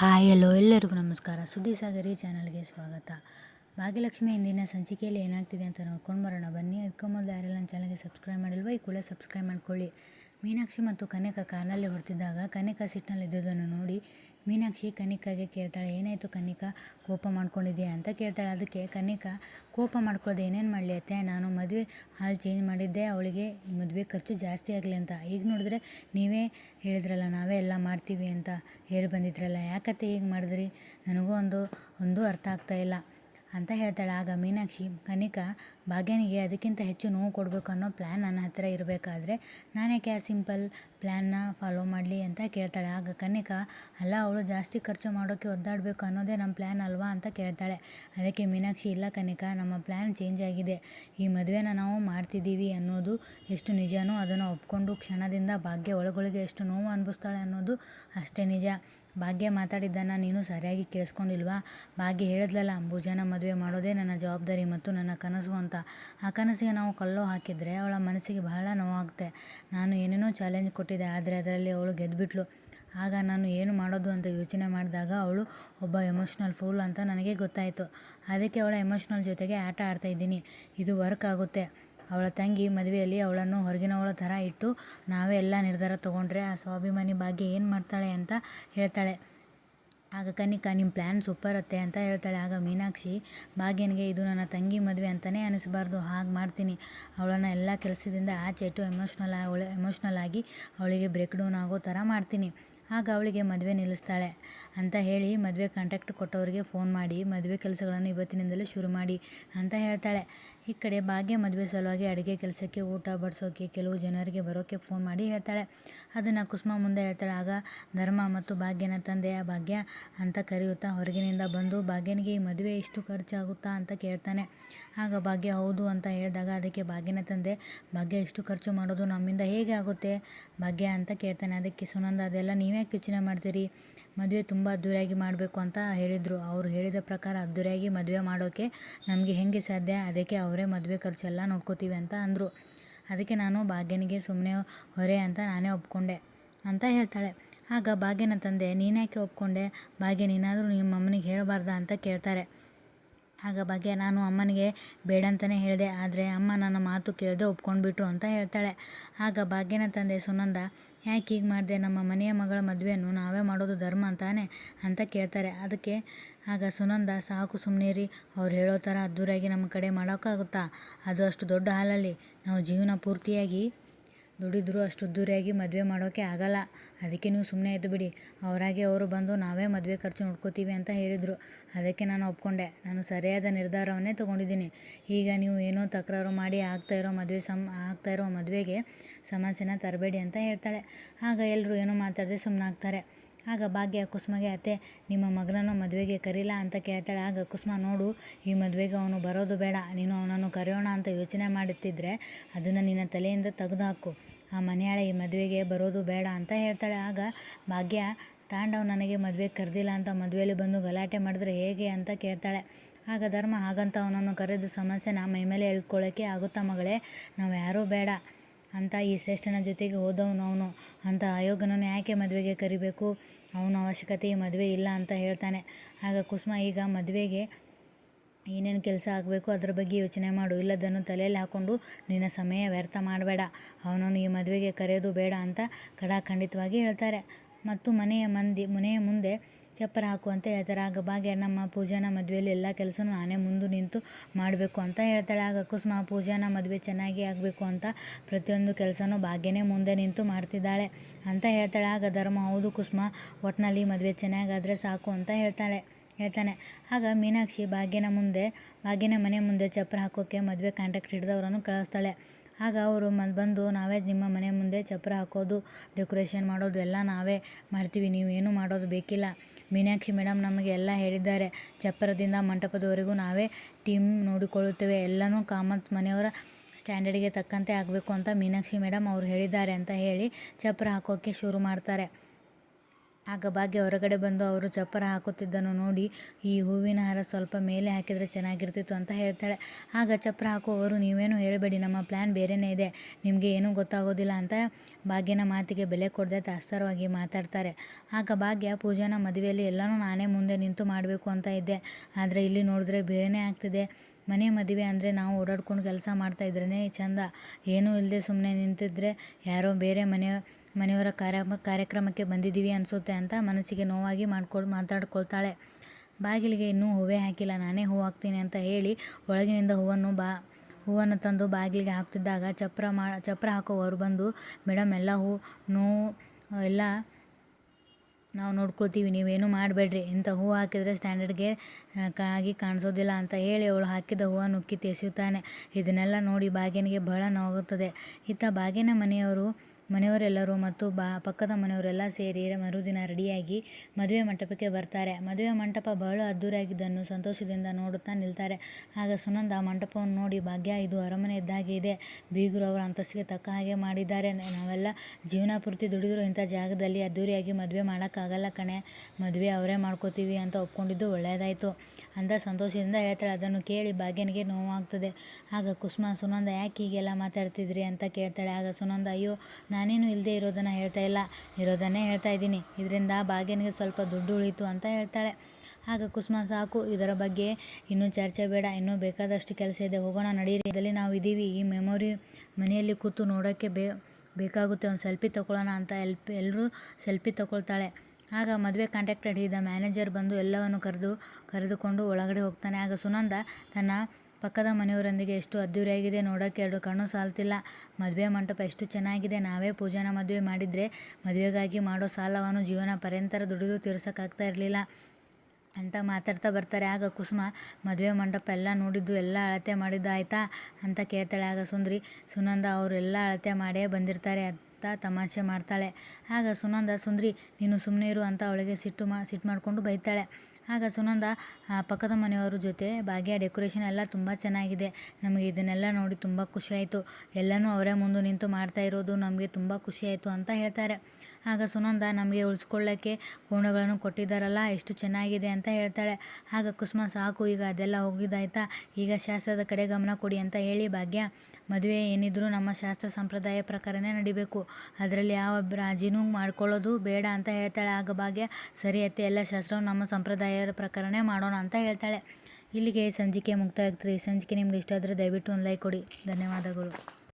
Hi, ಎಲ್ಲೋ ಎಲ್ಲರಿಗೂ ನಮಸ್ಕಾರ. ಸುದ್ದಿ ಸಾಗರಿ ಚಾನಲ್ಗೆ ಸ್ವಾಗತ. ಭಾಗ್ಯಲಕ್ಷ್ಮಿ ಇಂದಿನ ಸಂಚಿಕೆಯಲ್ಲಿ ಏನಾಗ್ತಿದೆ ಅಂತ ನೋಡ್ಕೊಂಡು ಬರೋಣ. ಬನ್ನಿ ಅದಕ್ಕೆ ಮೊದಲು ಯಾರೆಲ್ಲ ನನ್ನ ಚಾನಲ್ಗೆ ಸಬ್ಸ್ಕ್ರೈಬ್ ಮಾಡಿಲ್ವ, ಈ ಕೂಡ ಸಬ್ಸ್ಕ್ರೈಬ್ ಮಾಡ್ಕೊಳ್ಳಿ. ಮೀನಾಕ್ಷಿ ಮತ್ತು ಕನಕ ಕಾರ್ನಲ್ಲಿ ಹೊರಟಿದ್ದಾಗ ಕನಕ ಸಿಟ್ಟಿನಲ್ಲಿ ಇದ್ದುದನ್ನು ನೋಡಿ ಮೀನಾಕ್ಷಿ ಕನಿಕಾಗೆ ಕೇಳ್ತಾಳೆ, ಏನಾಯಿತು ಕನಿಕ? ಕೋಪ ಮಾಡ್ಕೊಂಡಿದ್ಯಾ ಅಂತ ಕೇಳ್ತಾಳೆ. ಅದಕ್ಕೆ ಕನಿಕ, ಕೋಪ ಮಾಡ್ಕೊಳ್ಳೋದು ಏನೇನು ಮಾಡಲಿ ಅತ್ತೆ? ನಾನು ಮದುವೆ ಹಾಲು ಚೇಂಜ್ ಮಾಡಿದ್ದೆ, ಅವಳಿಗೆ ಮದುವೆ ಖರ್ಚು ಜಾಸ್ತಿ ಆಗಲಿ ಅಂತ. ಈಗ ನೋಡಿದ್ರೆ ನೀವೇ ಹೇಳಿದ್ರಲ್ಲ, ನಾವೇ ಎಲ್ಲ ಮಾಡ್ತೀವಿ ಅಂತ ಹೇಳಿ ಬಂದಿದ್ರಲ್ಲ, ಯಾಕತ್ತೆ ಹೀಗೆ ಮಾಡಿದ್ರಿ? ನನಗೂ ಒಂದು ಒಂದು ಅರ್ಥ ಆಗ್ತಾ ಇಲ್ಲ. ಅಂತ ಹೇಳ್ತಾಳೆ. ಆಗ ಮೀನಾಕ್ಷಿ, ಕನಿಕಾ ಭಾಗ್ಯನಿಗೆ ಅದಕ್ಕಿಂತ ಹೆಚ್ಚು ನೋವು ಕೊಡಬೇಕು ಅನ್ನೋ ಪ್ಲ್ಯಾನ್ ನನ್ನ ಹತ್ತಿರ ಇರಬೇಕಾದ್ರೆ ನಾನೇ ಆ ಸಿಂಪಲ್ ಪ್ಲ್ಯಾನ್ನ ಫಾಲೋ ಮಾಡಲಿ ಅಂತ ಕೇಳ್ತಾಳೆ. ಆಗ ಕನ್ನಿಕ, ಅಲ್ಲ, ಅವಳು ಜಾಸ್ತಿ ಖರ್ಚು ಮಾಡೋಕ್ಕೆ ಒದ್ದಾಡಬೇಕು ಅನ್ನೋದೇ ನಮ್ಮ ಪ್ಲ್ಯಾನ್ ಅಲ್ವಾ? ಅಂತ ಕೇಳ್ತಾಳೆ. ಅದಕ್ಕೆ ಮೀನಾಕ್ಷಿ, ಇಲ್ಲ ಕನಿಕ ನಮ್ಮ ಪ್ಲ್ಯಾನ್ ಚೇಂಜ್ ಆಗಿದೆ. ಈ ಮದುವೆನ ನಾವು ಮಾಡ್ತಿದ್ದೀವಿ ಅನ್ನೋದು ಎಷ್ಟು ನಿಜನೋ ಅದನ್ನು ಒಪ್ಕೊಂಡು ಕ್ಷಣದಿಂದ ಭಾಗ್ಯ ಒಳಗೊಳಗೆ ಎಷ್ಟು ನೋವು ಅನುಭವಿಸ್ತಾಳೆ ಅನ್ನೋದು ಅಷ್ಟೇ ನಿಜ. ಭಾಗ್ಯ ಮಾತಾಡಿದ್ದನ್ನು ನೀನು ಸರಿಯಾಗಿ ಕೇಳಿಸ್ಕೊಂಡಿಲ್ವಾ? ಭಾಗ್ಯ ಹೇಳಿದ್ಲಲ್ಲ, ಅಂಬುಜನ ಮದುವೆ ಮಾಡೋದೇ ನನ್ನ ಜವಾಬ್ದಾರಿ ಮತ್ತು ನನ್ನ ಕನಸು ಅಂತ. ಆ ಕನಸಿಗೆ ನಾವು ಕಲ್ಲು ಹಾಕಿದರೆ ಅವಳ ಮನಸ್ಸಿಗೆ ಬಹಳ ನೋವಾಗುತ್ತೆ. ನಾನು ಏನೇನೋ ಚಾಲೆಂಜ್ ಕೊಟ್ಟಿದ್ದೆ, ಆದರೆ ಅದರಲ್ಲಿ ಅವಳು ಗೆದ್ದುಬಿಟ್ಲು ಆಗ ನಾನು ಏನು ಮಾಡೋದು ಅಂತ ಯೋಚನೆ ಮಾಡಿದಾಗ ಅವಳು ಒಬ್ಬ ಎಮೋಷ್ನಲ್ ಫೂಲ್ ಅಂತ ನನಗೆ ಗೊತ್ತಾಯಿತು. ಅದಕ್ಕೆ ಅವಳ ಎಮೋಷ್ನಲ್ ಜೊತೆಗೆ ಆಟ ಆಡ್ತಾ ಇದ್ದೀನಿ. ಇದು ವರ್ಕ್ ಆಗುತ್ತೆ. ಅವಳ ತಂಗಿ ಮದುವೆಯಲ್ಲಿ ಅವಳನ್ನು ಹೊರಗಿನವಳ ಥರ ಇಟ್ಟು ನಾವೇ ಎಲ್ಲ ನಿರ್ಧಾರ ತೊಗೊಂಡ್ರೆ ಆ ಸ್ವಾಭಿಮಾನಿ ಭಾಗ್ಯ ಏನು ಮಾಡ್ತಾಳೆ ಅಂತ ಹೇಳ್ತಾಳೆ. ಆಗ ಕನಿಕಾ ನಿಮ್ಮ ಪ್ಲ್ಯಾನ್ ಸೂಪರ್ ಅತ್ತೆ ಅಂತ ಹೇಳ್ತಾಳೆ. ಆಗ ಮೀನಾಕ್ಷಿ, ಭಾಗ್ಯನಿಗೆ ಇದು ನನ್ನ ತಂಗಿ ಮದುವೆ ಅಂತಲೇ ಅನಿಸಬಾರ್ದು. ಹಾಗೆ ಮಾಡ್ತೀನಿ. ಅವಳನ್ನು ಎಲ್ಲ ಕೆಲಸದಿಂದ ಆಚೆ ಇಟ್ಟು ಎಮೋಷ್ನಲ್ ಅವಳು ಎಮೋಷ್ನಲ್ ಆಗಿ ಅವಳಿಗೆ ಬ್ರೇಕ್ ಡೌನ್ ಆಗೋ ಥರ ಮಾಡ್ತೀನಿ. ಆಗ ಅವಳಿಗೆ ಮದುವೆ ನಿಲ್ಲಿಸ್ತಾಳೆ ಅಂತ ಹೇಳಿ ಮದುವೆ ಕಾಂಟ್ಯಾಕ್ಟ್ ಕೊಟ್ಟವರಿಗೆ ಫೋನ್ ಮಾಡಿ, ಮದುವೆ ಕೆಲಸಗಳನ್ನು ಇವತ್ತಿನಿಂದಲೇ ಶುರು ಮಾಡಿ ಅಂತ ಹೇಳ್ತಾಳೆ. ಈ ಕಡೆ ಭಾಗ್ಯ ಮದುವೆ ಸಲುವಾಗಿ ಅಡುಗೆ ಕೆಲಸಕ್ಕೆ ಊಟ ಬಡಿಸೋಕೆ ಕೆಲವು ಜನರಿಗೆ ಬರೋಕ್ಕೆ ಫೋನ್ ಮಾಡಿ ಹೇಳ್ತಾಳೆ. ಅದನ್ನು ಕುಸುಮ ಮುಂದೆ ಹೇಳ್ತಾಳೆ, ಆಗ ಧರ್ಮ ಮತ್ತು ಭಾಗ್ಯನ ತಂದೆಯ ಭಾಗ್ಯ ಅಂತ ಕರೆಯುತ್ತಾ ಹೊರಗಿನಿಂದ ಬಂದು ಭಾಗ್ಯನಿಗೆ ಈ ಮದುವೆ ಇಷ್ಟು ಖರ್ಚಾಗುತ್ತಾ ಅಂತ ಕೇಳ್ತಾನೆ. ಆಗ ಭಾಗ್ಯ ಹೌದು ಅಂತ ಹೇಳಿದಾಗ ಅದಕ್ಕೆ ಭಾಗ್ಯನ ತಂದೆ, ಭಾಗ್ಯ ಇಷ್ಟು ಖರ್ಚು ಮಾಡೋದು ನಮ್ಮಿಂದ ಹೇಗೆ ಆಗುತ್ತೆ? ಭಾಗ್ಯ ಅಂತ ಕೇಳ್ತಾನೆ. ಅದಕ್ಕೆ ಸುನಂದ, ಅದೆಲ್ಲ ನೀವ್ಯಾಕೆ ಯೋಚನೆ ಮಾಡ್ತೀರಿ? ಮದುವೆ ತುಂಬ ಅದ್ದೂರಿಯಾಗಿ ಮಾಡಬೇಕು ಅಂತ ಹೇಳಿದರು. ಅವರು ಹೇಳಿದ ಪ್ರಕಾರ ಅದ್ದೂರಿಯಾಗಿ ಮದುವೆ ಮಾಡೋಕ್ಕೆ ನಮಗೆ ಹೆಂಗೆ ಸಾಧ್ಯ? ಅದಕ್ಕೆ ಅವರೇ ಮದುವೆ ಖರ್ಚೆಲ್ಲ ನೋಡ್ಕೋತೀವಿ ಅಂತ ಅಂದರು. ಅದಕ್ಕೆ ನಾನು ಭಾಗ್ಯನಿಗೆ ಸುಮ್ಮನೆ ಹೊರೆ ಅಂತ ನಾನೇ ಒಪ್ಕೊಂಡೆ ಅಂತ ಹೇಳ್ತಾಳೆ. ಆಗ ಭಾಗ್ಯನ ತಂದೆ ನೀನ್ಯಾಕೆ ಒಪ್ಕೊಂಡೆ? ಭಾಗ್ಯ, ನೀನಾದರೂ ನಿಮ್ಮ ಅಮ್ಮನಿಗೆ ಹೇಳಬಾರ್ದಾ ಅಂತ ಕೇಳ್ತಾರೆ. ಆಗ ಭಾಗ್ಯ, ನಾನು ಅಮ್ಮನಿಗೆ ಬೇಡ ಅಂತಲೇ ಹೇಳಿದೆ, ಆದರೆ ಅಮ್ಮ ನನ್ನ ಮಾತು ಕೇಳದೆ ಒಪ್ಕೊಂಡ್ಬಿಟ್ರು ಅಂತ ಹೇಳ್ತಾಳೆ. ಆಗ ಭಾಗ್ಯನ ತಂದೆ ಸುನಂದ, ಯಾಕೆ ಹೀಗೆ ಮಾಡಿದೆ? ನಮ್ಮ ಮನೆಯ ಮಗಳ ಮದುವೆಯನ್ನು ನಾವೇ ಮಾಡೋದು ಧರ್ಮ ಅಂತಾನೆ ಅಂತ ಕೇಳ್ತಾರೆ. ಅದಕ್ಕೆ ಆಗ ಸುನಂದ, ಸಾಕು ಸುಮ್ಮನೆ ರೀ ಅವ್ರು ಹೇಳೋ ಥರ ಅದ್ದೂರಿಯಾಗಿ ನಮ್ಮ ಕಡೆ ಮಾಡೋಕ್ಕಾಗುತ್ತಾ? ಅದು ಅಷ್ಟು ದೊಡ್ಡ ಹಾಲಲ್ಲಿ. ನಾವು ಜೀವನ ಪೂರ್ತಿಯಾಗಿ ದುಡಿದ್ರು ಅಷ್ಟು ಅದ್ದೂರಿಯಾಗಿ ಮದುವೆ ಮಾಡೋಕ್ಕೆ ಆಗಲ್ಲ. ಅದಕ್ಕೆ ನೀವು ಸುಮ್ಮನೆ ಇದ್ದು ಬಿಡಿ. ಅವರಾಗೆ ಅವರು ಬಂದು ನಾವೇ ಮದುವೆ ಖರ್ಚು ನೋಡ್ಕೋತೀವಿ ಅಂತ ಹೇಳಿದರು. ಅದಕ್ಕೆ ನಾನು ಒಪ್ಕೊಂಡೆ. ನಾನು ಸರಿಯಾದ ನಿರ್ಧಾರವನ್ನೇ ತೊಗೊಂಡಿದ್ದೀನಿ. ಈಗ ನೀವು ಏನೋ ತಕರಾರು ಮಾಡಿ ಆಗ್ತಾ ಇರೋ ಮದುವೆ ಸಮ್, ಆಗ್ತಾ ಇರೋ ಮದುವೆಗೆ ಸಮಸ್ಯೆನ ತರಬೇಡಿ ಅಂತ ಹೇಳ್ತಾಳೆ. ಆಗ ಎಲ್ಲರೂ ಏನೋ ಮಾತಾಡದೆ ಸುಮ್ಮನಾಗ್ತಾರೆ ಆಗ ಭಾಗ್ಯ ಕುಸುಮಗೆ, ಅತ್ತೆ, ನಿಮ್ಮ ಮಗನನ್ನು ಮದುವೆಗೆ ಕರೀಲ ಅಂತ ಕೇಳ್ತಾಳೆ. ಆಗ ಕುಸುಮ, ನೋಡು, ಈ ಮದುವೆಗೆ ಅವನು ಬರೋದು ಬೇಡ. ನೀನು ಅವನನ್ನು ಕರೆಯೋಣ ಅಂತ ಯೋಚನೆ ಮಾಡುತ್ತಿದ್ದರೆ ಅದನ್ನು ನಿನ್ನ ತಲೆಯಿಂದ ತೆಗೆದುಹಾಕು. ಆ ಮನೆಯಾಳೆ ಈ ಮದುವೆಗೆ ಬರೋದು ಬೇಡ ಅಂತ ಹೇಳ್ತಾಳೆ. ಆಗ ಭಾಗ್ಯ, ತಾಂಡವ್ ನನಗೆ ಮದುವೆಗೆ ಕರೆದಿಲ್ಲ ಅಂತ ಮದುವೆಯಲ್ಲಿ ಬಂದು ಗಲಾಟೆ ಮಾಡಿದ್ರೆ ಹೇಗೆ ಅಂತ ಕೇಳ್ತಾಳೆ. ಆಗ ಧರ್ಮ ಹಾಗಂತ ಅವನನ್ನು ಕರೆದು ಸಮಸ್ಯೆನ ಮೈಮೇಲೆ ಎಳ್ಕೊಳ್ಳೋಕ್ಕೆ ಆಗುತ್ತಾ ಮಗಳೇ, ನಾವು ಯಾರೂ ಬೇಡ. ಅಂತ ಈ ಶ್ರೇಷ್ಠನ ಜೊತೆಗೆ ಹೋದವನು ಅವನು ಅಂತ ಅಯೋಗ್ಯನನ್ನು ಯಾಕೆ ಮದುವೆಗೆ ಕರಿಬೇಕು? ಅವನ ಅವಶ್ಯಕತೆ ಈ ಮದುವೆ ಇಲ್ಲ ಅಂತ ಹೇಳ್ತಾನೆ. ಆಗ ಕುಸುಮ ಈಗ ಮದುವೆಗೆ ಏನೇನು ಕೆಲಸ ಆಗಬೇಕು ಅದ್ರ ಬಗ್ಗೆ ಯೋಚನೆ ಮಾಡು. ಇಲ್ಲದನ್ನು ತಲೆಯಲ್ಲಿ ಹಾಕ್ಕೊಂಡು ನಿನ್ನ ಸಮಯ ವ್ಯರ್ಥ ಮಾಡಬೇಡ. ಅವನನ್ನು ಈ ಮದುವೆಗೆ ಕರೆಯೋದು ಬೇಡ ಅಂತ ಖಡಾಖಂಡಿತವಾಗಿ ಹೇಳ್ತಾರೆ. ಮತ್ತು ಮನೆಯ ಮಂದಿ, ಮನೆಯ ಮುಂದೆ ಚಪ್ಪರ ಹಾಕು ಅಂತ ಹೇಳ್ತಾರೆ. ಆಗ ಭಾಗ್ಯ, ನಮ್ಮ ಪೂಜಾನ ಮದುವೆಯಲ್ಲಿ ಎಲ್ಲ ಕೆಲಸನೂ ನಾನೇ ಮುಂದೆ ನಿಂತು ಮಾಡಬೇಕು ಅಂತ ಹೇಳ್ತಾಳೆ. ಆಗ ಅಕಸ್ಮ ಪೂಜಾನ ಮದುವೆ ಚೆನ್ನಾಗಿ ಆಗಬೇಕು ಅಂತ ಪ್ರತಿಯೊಂದು ಕೆಲಸನೂ ಭಾಗ್ಯನೇ ಮುಂದೆ ನಿಂತು ಮಾಡ್ತಿದ್ದಾಳೆ ಅಂತ ಹೇಳ್ತಾಳೆ. ಆಗ ಧರ್ಮ, ಹೌದು ಕುಸುಮ ಒಟ್ಟಿನಲ್ಲಿ ಮದುವೆ ಚೆನ್ನಾಗಾದರೆ ಸಾಕು ಅಂತ ಹೇಳ್ತಾಳೆ, ಹೇಳ್ತಾನೆ. ಆಗ ಮೀನಾಕ್ಷಿ ಭಾಗ್ಯನ ಮುಂದೆ, ಭಾಗ್ಯನ ಮನೆ ಮುಂದೆ ಚಪ್ಪರ ಹಾಕೋಕ್ಕೆ ಮದುವೆ ಕಾಂಟ್ರಾಕ್ಟ್ ಹಿಡಿದವರನ್ನು ಕಳಿಸ್ತಾಳೆ. ಆಗ ಅವರು ಮ, ಬಂದು ನಾವೇ ನಿಮ್ಮ ಮನೆ ಮುಂದೆ ಚಪ್ಪರ ಹಾಕೋದು, ಡೆಕೋರೇಷನ್ ಮಾಡೋದು ಎಲ್ಲ ನಾವೇ ಮಾಡ್ತೀವಿ, ನೀವೇನು ಮಾಡೋದು ಬೇಕಿಲ್ಲ. ಮೀನಾಕ್ಷಿ ಮೇಡಮ್ ನಮಗೆ ಎಲ್ಲ ಹೇಳಿದ್ದಾರೆ. ಚಪ್ಪರದಿಂದ ಮಂಟಪದವರೆಗೂ ನಾವೇ ಟೀಮ್ ನೋಡಿಕೊಳ್ಳುತ್ತೇವೆ. ಎಲ್ಲನೂ ಕಾಮತ್ ಮನೆಯವರ ಸ್ಟ್ಯಾಂಡರ್ಡಿಗೆ ತಕ್ಕಂತೆ ಆಗಬೇಕು ಅಂತ ಮೀನಾಕ್ಷಿ ಮೇಡಮ್ ಅವರು ಹೇಳಿದ್ದಾರೆ ಅಂತ ಹೇಳಿ ಚಪ್ಪರ ಹಾಕೋಕ್ಕೆ ಶುರು ಮಾಡ್ತಾರೆ. ಆಗ ಭಾಗ್ಯ ಹೊರಗಡೆ ಬಂದು ಅವರು ಚಪ್ಪರ ಹಾಕುತ್ತಿದ್ದನ್ನು ನೋಡಿ, ಈ ಹೂವಿನ ಹಾರ ಸ್ವಲ್ಪ ಮೇಲೆ ಹಾಕಿದರೆ ಚೆನ್ನಾಗಿರ್ತಿತ್ತು ಅಂತ ಹೇಳ್ತಾಳೆ. ಆಗ ಚಪ್ಪರ ಹಾಕುವವರು, ನೀವೇನು ಹೇಳಬೇಡಿ, ನಮ್ಮ ಪ್ಲ್ಯಾನ್ ಬೇರೆಯೇ ಇದೆ. ನಿಮಗೆ ಏನೂ ಗೊತ್ತಾಗೋದಿಲ್ಲ ಅಂತ ಭಾಗ್ಯನ ಮಾತಿಗೆ ಬೆಲೆ ಕೊಡದೆ ತಾಸ್ತಾರವಾಗಿ ಮಾತಾಡ್ತಾರೆ. ಆಗ ಭಾಗ್ಯ, ಪೂಜಾನ ಮದುವೆಯಲ್ಲಿ ಎಲ್ಲನೂ ನಾನೇ ಮುಂದೆ ನಿಂತು ಮಾಡಬೇಕು ಅಂತ ಇದ್ದೆ. ಆದರೆ ಇಲ್ಲಿ ನೋಡಿದ್ರೆ ಬೇರೆಯೇ ಆಗ್ತಿದೆ. ಮನೆ ಮದುವೆ ಅಂದರೆ ನಾವು ಓಡಾಡ್ಕೊಂಡು ಕೆಲಸ ಮಾಡ್ತಾ ಇದ್ರೇ ಚಂದ. ಏನೂ ಇಲ್ಲದೆ ಸುಮ್ಮನೆ ನಿಂತಿದ್ರೆ ಯಾರೋ ಬೇರೆ ಮನೆ ಮನೆಯವರ ಕಾರ್ಯ ಕಾರ್ಯಕ್ರಮಕ್ಕೆ ಬಂದಿದ್ದೀವಿ ಅನಿಸುತ್ತೆ ಅಂತ ಮನಸ್ಸಿಗೆ ನೋವಾಗಿ ಮಾಡ್ಕೊಳ್, ಮಾತಾಡ್ಕೊಳ್ತಾಳೆ. ಬಾಗಿಲಿಗೆ ಇನ್ನೂ ಹೂವೇ ಹಾಕಿಲ್ಲ, ನಾನೇ ಹೂವು ಹಾಕ್ತೀನಿ ಅಂತ ಹೇಳಿ ಒಳಗಿನಿಂದ ಹೂವನ್ನು ಬಾ, ಹೂವನ್ನು ತಂದು ಬಾಗಿಲಿಗೆ ಹಾಕ್ತಿದ್ದಾಗ ಚಪ್ರ ಮಾ, ಚಪ್ರ ಹಾಕೋವರು ಬಂದು ಮೇಡಮ್ ಎಲ್ಲ ಹೂ ನೋವು ಎಲ್ಲ ನಾವು ನೋಡ್ಕೊಳ್ತೀವಿ, ನೀವೇನು ಮಾಡಬೇಡ್ರಿ, ಇಂಥ ಹೂವು ಹಾಕಿದರೆ ಸ್ಟ್ಯಾಂಡರ್ಡ್ಗೆ ಆಗಿ ಕಾಣಿಸೋದಿಲ್ಲ ಅಂತ ಹೇಳಿ ಅವಳು ಹಾಕಿದ ಹೂವನ್ನು ನುಕ್ಕಿ ತೆಸೆಯುತ್ತಾನೆ ಇದನ್ನೆಲ್ಲ ನೋಡಿ ಬಾಗಿನಿಗೆ ಬಹಳ ನೋವಾಗುತ್ತದೆ ಇತ್ತ ಬಾಗಿನ ಮನೆಯವರು ಮನೆಯವರೆಲ್ಲರೂ ಮತ್ತು ಬಾ, ಪಕ್ಕದ ಮನೆಯವರೆಲ್ಲ ಸೇರಿ ಮರುದಿನ ರೆಡಿಯಾಗಿ ಮದುವೆ ಮಂಟಪಕ್ಕೆ ಬರ್ತಾರೆ. ಮದುವೆ ಮಂಟಪ ಬಹಳ ಅದ್ದೂರಿಯಾಗಿದ್ದನ್ನು ಸಂತೋಷದಿಂದ ನೋಡುತ್ತಾ ನಿಲ್ತಾರೆ. ಆಗ ಸುನಂದ ಮಂಟಪವನ್ನು ನೋಡಿ, ಭಾಗ್ಯ, ಇದು ಅರಮನೆ ಇದ್ದಾಗೆ ಇದೆ. ಬೀಗರು ಅವರ ಅಂತಸ್ತಿಗೆ ತಕ್ಕ ಹಾಗೆ ಮಾಡಿದ್ದಾರೆ. ನಾವೆಲ್ಲ ಜೀವನ ಪೂರ್ತಿ ದುಡಿದ್ರು ಇಂಥ ಜಾಗದಲ್ಲಿ ಅದ್ದೂರಿಯಾಗಿ ಮದುವೆ ಮಾಡೋಕ್ಕಾಗಲ್ಲ ಕಣೆ. ಮದುವೆ ಅವರೇ ಮಾಡ್ಕೋತೀವಿ ಅಂತ ಒಪ್ಕೊಂಡಿದ್ದು ಒಳ್ಳೆಯದಾಯಿತು ಅಂತ ಸಂತೋಷದಿಂದ ಹೇಳ್ತಾಳೆ, ಅದನ್ನು ಕೇಳಿ ಭಾಗ್ಯನಿಗೆ ನೋವಾಗ್ತದೆ. ಆಗ ಕುಸುಮ, ಸುನಂದ, ಯಾಕೆ ಹೀಗೆಲ್ಲ ಮಾತಾಡ್ತಿದ್ರಿ? ಅಂತ ಕೇಳ್ತಾಳೆ. ಆಗ ಸುನಂದ, ಅಯ್ಯೋ ನಾನೇನು ಇಲ್ಲದೆ ಇರೋದನ್ನು ಹೇಳ್ತಾ ಇಲ್ಲ. ಇರೋದನ್ನೇ ಹೇಳ್ತಾ ಇದ್ದೀನಿ. ಇದರಿಂದ ಭಾಗ್ಯನಿಗೆ ಸ್ವಲ್ಪ ದುಡ್ಡು ಉಳಿತು ಅಂತ ಹೇಳ್ತಾಳೆ. ಆಗ ಕುಸುಮ, ಸಾಕು, ಇದರ ಬಗ್ಗೆ ಇನ್ನೂ ಚರ್ಚೆ ಬೇಡ. ಇನ್ನೂ ಬೇಕಾದಷ್ಟು ಕೆಲಸ ಇದೆ. ಹೋಗೋಣ, ನಡೀರಿ. ಇದರಲ್ಲಿ ನಾವು ಇದ್ದೀವಿ ಈ ಮೆಮೊರಿ ಮನೆಯಲ್ಲಿ ಕೂತು ನೋಡೋಕ್ಕೆ ಬೇ, ಬೇಕಾಗುತ್ತೆ. ಒಂದು ಸೆಲ್ಫಿ ತೊಗೊಳ್ಳೋಣ ಅಂತ ಎಲ್ಪ್ ಎಲ್ಲರೂ ಸೆಲ್ಫಿ ತೊಗೊಳ್ತಾಳೆ. ಆಗ ಮದುವೆ ಕಾಂಟ್ಯಾಕ್ಟ್ ಹಿಡಿದ ಮ್ಯಾನೇಜರ್ ಬಂದು ಎಲ್ಲವನ್ನು ಕರೆದು, ಕರೆದುಕೊಂಡು ಒಳಗಡೆ ಹೋಗ್ತಾನೆ. ಆಗ ಸುನಂದ ತನ್ನ ಪಕ್ಕದ ಮನೆಯವರೊಂದಿಗೆ ಎಷ್ಟು ಅದ್ದೂರಿಯಾಗಿದೆ ನೋಡೋಕ್ಕೆ ಎರಡು ಕಣ್ಣು ಸಾಲ್ತಿಲ್ಲ. ಮದುವೆ ಮಂಟಪ ಎಷ್ಟು ಚೆನ್ನಾಗಿದೆ. ನಾವೇ ಪೂಜಾನ ಮದುವೆ ಮಾಡಿದರೆ ಮದುವೆಗಾಗಿ ಮಾಡೋ ಸಾಲವನ್ನು ಜೀವನ ಪರ್ಯಂತರ ದುಡಿದು ತೀರ್ಸೋಕ್ಕಾಗ್ತಾ ಇರಲಿಲ್ಲ ಅಂತ ಮಾತಾಡ್ತಾ ಬರ್ತಾರೆ. ಆಗ ಕುಸುಮ ಮದುವೆ ಮಂಟಪ ಎಲ್ಲ ನೋಡಿದ್ದು ಎಲ್ಲ ಅಳತೆ ಮಾಡಿದ್ದು ಆಯಿತಾ ಅಂತ ಕೇಳ್ತಾಳೆ. ಆಗ ಸುಂದ್ರಿ, ಸುನಂದ ಅವರೆಲ್ಲ ಅಳತೆ ಮಾಡೇ ಬಂದಿರ್ತಾರೆ ಅಂತ ತಮಾಷೆ ಮಾಡ್ತಾಳೆ. ಆಗ ಸುನಂದ, ಸುಂದ್ರಿ, ನೀನು ಸುಮ್ಮನೆ ಇರು ಅಂತ ಅವಳಿಗೆ ಸಿಟ್ಟು ಮಾ, ಸಿಟ್ಟು ಮಾಡಿಕೊಂಡು ಬೈತಾಳೆ. ಆಗ ಸುನಂದ ಪಕ್ಕದ ಮನೆಯವರ ಜೊತೆ ಭಾಗ್ಯ ಡೆಕೋರೇಷನ್ ಎಲ್ಲ ತುಂಬ ಚೆನ್ನಾಗಿದೆ. ನಮಗೆ ಇದನ್ನೆಲ್ಲ ನೋಡಿ ತುಂಬ ಖುಷಿಯಾಯಿತು ಎಲ್ಲನೂ ಅವರೇ ಮುಂದೆ ನಿಂತು ಮಾಡ್ತಾ ಇರೋದು ನಮಗೆ ತುಂಬ ಖುಷಿಯಾಯಿತು ಅಂತ ಹೇಳ್ತಾರೆ. ಆಗ ಸುನಂದ, ನಮಗೆ ಉಳಿಸ್ಕೊಳ್ಳೋಕ್ಕೆ ಕೋಣಗಳನ್ನು ಕೊಟ್ಟಿದ್ದಾರಲ್ಲ, ಎಷ್ಟು ಚೆನ್ನಾಗಿದೆ ಅಂತ ಹೇಳ್ತಾಳೆ. ಆಗ ಕುಸುಮ, ಸಾಕು, ಈಗ ಅದೆಲ್ಲ ಹೋಗಿದ್ದಾಯ್ತಾ? ಈಗ ಶಾಸ್ತ್ರದ ಕಡೆ ಗಮನ ಕೊಡಿ ಅಂತ ಹೇಳಿ ಭಾಗ್ಯ, ಮದುವೆ ಏನಿದ್ರೂ ನಮ್ಮ ಶಾಸ್ತ್ರ ಸಂಪ್ರದಾಯ ಪ್ರಕಾರನೇ ನಡಿಬೇಕು. ಅದರಲ್ಲಿ ಯಾವ ರಾಜಿನೂ ಮಾಡ್ಕೊಳ್ಳೋದು ಬೇಡ ಅಂತ ಹೇಳ್ತಾಳೆ. ಆಗ ಭಾಗ್ಯ, ಸರಿ ಅತ್ತೆ, ಎಲ್ಲ ಶಾಸ್ತ್ರವು ನಮ್ಮ ಸಂಪ್ರದಾಯದ ಪ್ರಕಾರನೇ ಮಾಡೋಣ ಅಂತ ಹೇಳ್ತಾಳೆ. ಇಲ್ಲಿಗೆ ಸಂಜಿಕೆ ಮುಕ್ತಾಯ ಆಗ್ತದೆ ಈ ಸಂಜಿಕೆ ನಿಮ್ಗೆ ಇಷ್ಟ ಆದರೆ ದಯವಿಟ್ಟು ಒಂದು ಲೈಕ್ ಕೊಡಿ. ಧನ್ಯವಾದಗಳು.